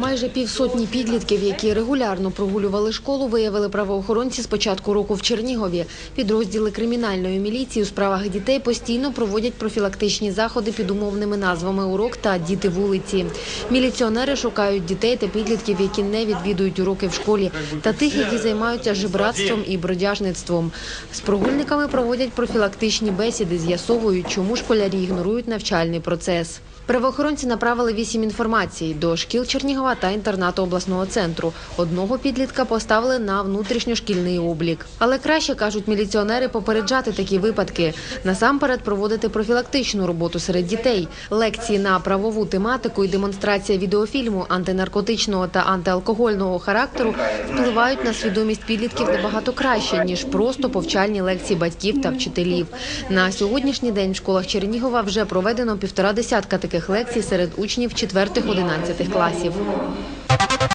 Майже півсотні підлітків, які регулярно прогулювали школу, виявили правоохоронці з початку року в Чернігові. Підрозділи кримінальної міліції у справах дітей постійно проводять профілактичні заходи під умовними назвами урок та діти вулиці. Міліціонери шукають дітей та підлітків, які не відвідують уроки в школі, та тих, які займаються жебратством і бродяжництвом. З прогульниками проводять профілактичні бесіди, з'ясовують, чому школярі ігнорують навчальний процес. Правоохоронці направили вісім інформацій до шкіл Чернігова та інтернату обласного центру. Одного підлітка поставили на внутрішньошкільний облік. Але краще кажуть міліціонери попереджати такі випадки. Насамперед проводити профілактичну роботу серед дітей. Лекції на правову тематику і демонстрація відеофільму антинаркотичного та антиалкогольного характеру впливають на свідомість підлітків набагато краще ніж просто повчальні лекції батьків та вчителів. На сьогоднішній день в школах Чернігова вже проведено півтора десятка таких лекцій серед учнів 4-11 класів. León.